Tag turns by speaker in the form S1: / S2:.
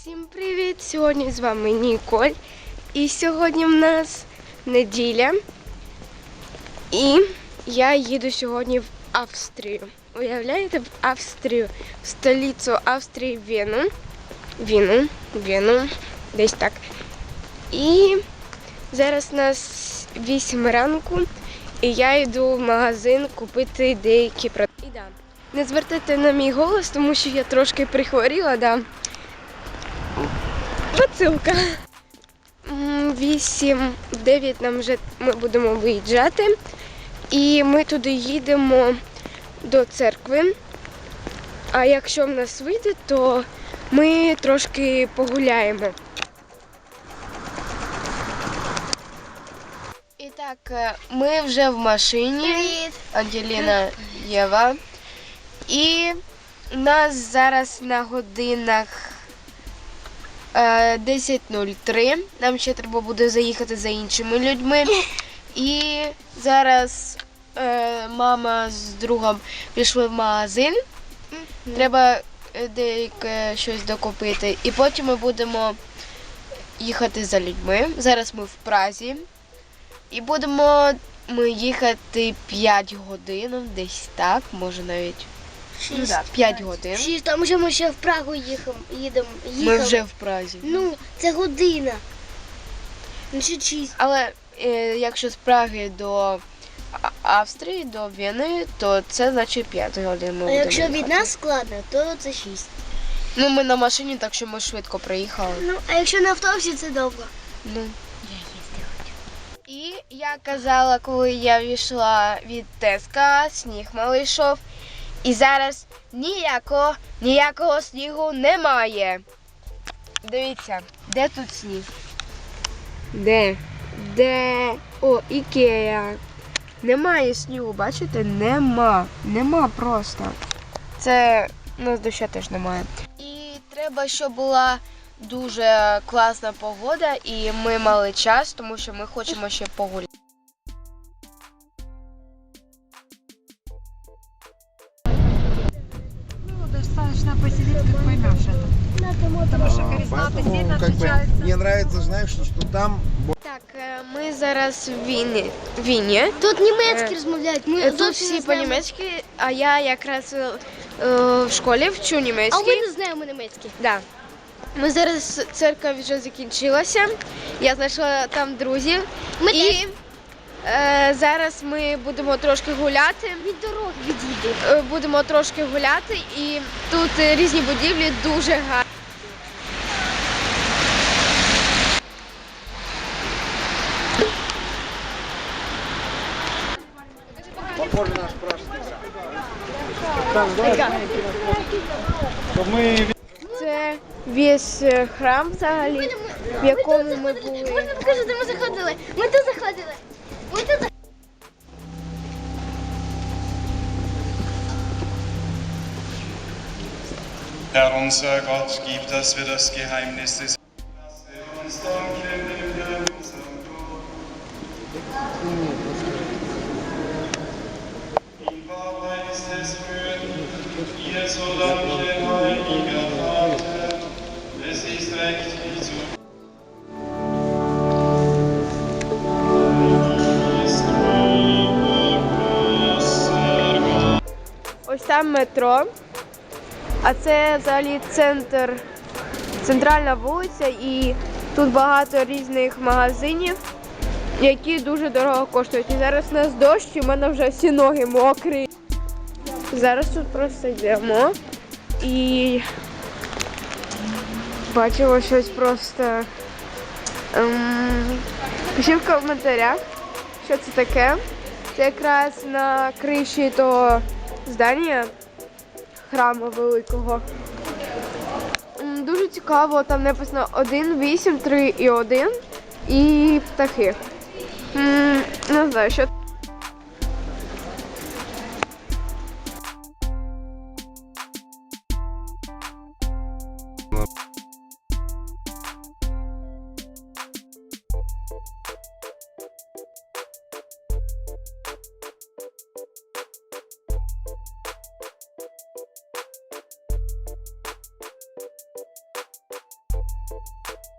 S1: Всім привіт! Сьогодні з вами Ніколь. І сьогодні в нас неділя. І я їду сьогодні в Австрію. Уявляєте, в Австрію, в столицю Австрії Вену. Віну, Вену, десь так. І зараз у нас 8 ранку, і я йду в магазин купити деякі продукти. І да, не звертайте на мій голос, тому що я трошки прихворіла, да. Поцилка. 8-9 нам вже ми будемо виїжджати. І ми туди їдемо до церкви. А якщо в нас вийде, то ми трошки погуляємо. І так, е, ми вже в машині.
S2: Привіт.
S1: Ангеліна Єва. І у нас зараз на годинах 10.03. Нам ще треба буде заїхати за іншими людьми. І зараз е, мама з другом пішли в магазин. Треба е, деяке щось докупити. І потім ми будемо їхати за людьми. Зараз ми в Празі. І будемо ми їхати 5 годин, десь так, може навіть ну, да, 5 годин.
S2: Шість, тому що ми ще в Прагу їхав, їдемо.
S1: Ми вже в Празі.
S2: Ну, це година. Ну, ще шість.
S1: Але е, якщо з Праги до А- Австрії, до Вени, то це значить 5 годин. Ми
S2: А
S1: будемо
S2: якщо від
S1: їхати.
S2: нас складно, то це шість.
S1: Ну, ми на машині, так що ми швидко приїхали.
S2: Ну, а якщо на автобусі, це довго.
S1: Ну. І я казала, коли я війшла від Теска, сніг малий йшов. І зараз ніякого, ніякого снігу немає. Дивіться, де тут сніг? Де? Де? О, Ікея. Немає снігу, бачите? Нема. Нема просто. Це ну, дощу теж немає. І треба, щоб була дуже класна погода, і ми мали час, тому що ми хочемо ще погуляти.
S3: Ну, достаточно посидеть, ты поймешь это. Потому что харизматы
S4: Поэтому,
S3: сильно
S4: как бы,
S3: отличаются.
S4: мне нравится, знаешь, что, что там
S1: Так, е, ми зараз в Віні. Віні.
S2: Тут німецькі
S1: Е,
S2: розмовляють. Ми
S1: Тут
S2: зовсім
S1: всі
S2: не знаємо.
S1: по-німецьки, а я якраз е, в школі вчу
S2: А
S1: німецький.
S2: ми не знаємо німецький.
S1: Да. Ми зараз церква вже закінчилася. Я знайшла там друзів.
S2: Ми
S1: і
S2: теж.
S1: е, зараз ми будемо трошки гуляти.
S2: Від дороги відійди.
S1: Е, Будемо трошки гуляти, і тут е, різні будівлі дуже гарні.
S4: похоже
S1: Це весь е, храм взагалі, в якому ми були.
S2: Можна покажу, де ми заходили? Ми тут заходили.
S5: Herr unser Gott, gib, dass wir das Geheimnis des uns danken in unserem Gott. In Wahrheit ist es würdig, dir zu danken, heiliger Vater. Es ist recht, wie zu Heilig ist unser
S1: А це взагалі центр, центральна вулиця, і тут багато різних магазинів, які дуже дорого коштують. І зараз у нас дощ, і в мене вже всі ноги мокрі. Зараз тут просто йдемо і бачимо щось просто. Ем, пишіть в коментарях, що це таке. Це якраз на криші того здання храму великого. Дуже цікаво, там написано 1, 8, 3 і 1 і птахи. Не знаю, що